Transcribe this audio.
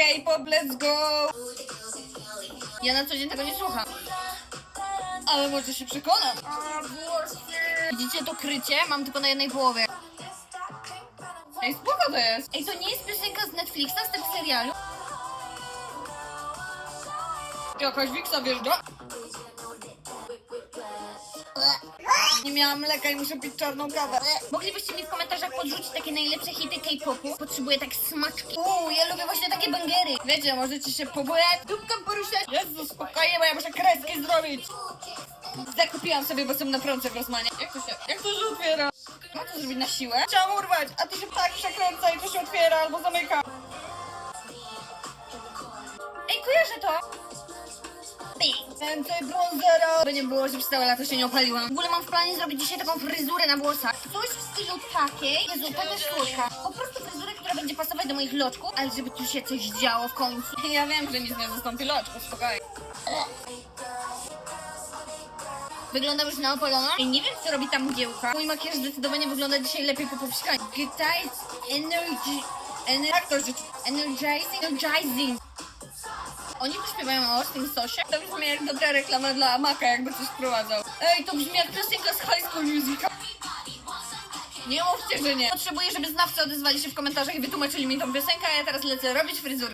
K-pop, let's go! Ja na co dzień tego nie słucham. Ale może się przekonam. Widzicie to krycie? Mam tylko na jednej połowie. Ej, spoko to jest. Ej, to nie jest piosenka z Netflixa, z tego serialu? Jakaś wiksa wjeżdża. Nie miałam mleka i muszę pić czarną kawę. Moglibyście mi w komentarzach podrzucić takie najlepsze hity K-popu? Potrzebuję tak smaczki. Uuu, ja lubię właśnie takie. Wiecie, możecie się pobujać, dupką poruszać. Jezu, spokojnie, bo ja muszę kreski zrobić. Zakupiłam sobie, bo jestem na prądce w. Jak to się, jak to się otwiera? Mam to zrobić na siłę? Chciałam urwać, a to się tak przekręca i to się otwiera albo zamyka. Ej, kojarzę to! Więcej bronzera! By nie było, że przez całe lato się nie opaliłam. W ogóle mam w planie zrobić dzisiaj taką fryzurę na włosach. Coś w stylu takiej. Jezu, taka sztuka. Po będzie pasować do moich loczków, ale żeby tu się coś działo w końcu. Ja wiem, że nic nie zastąpi loczków, spokojnie. Wyglądam już na opaloną? I nie wiem, co robi ta mgiełka. Mój makijaż zdecydowanie wygląda dzisiaj lepiej po popsikaniu. Guitar energy... Ener rzecz? Energizing? Energizing. Oni tu śpiewają o tym sosie. To brzmi jak dobra reklama dla Maka, jakby coś wprowadzał. Ej, to brzmi jak piosenka z High School Musical. Nie mówcie, że nie. Potrzebuję, żeby znawcy odezwali się w komentarzach i wytłumaczyli mi tą piosenkę, a ja teraz lecę robić fryzurę.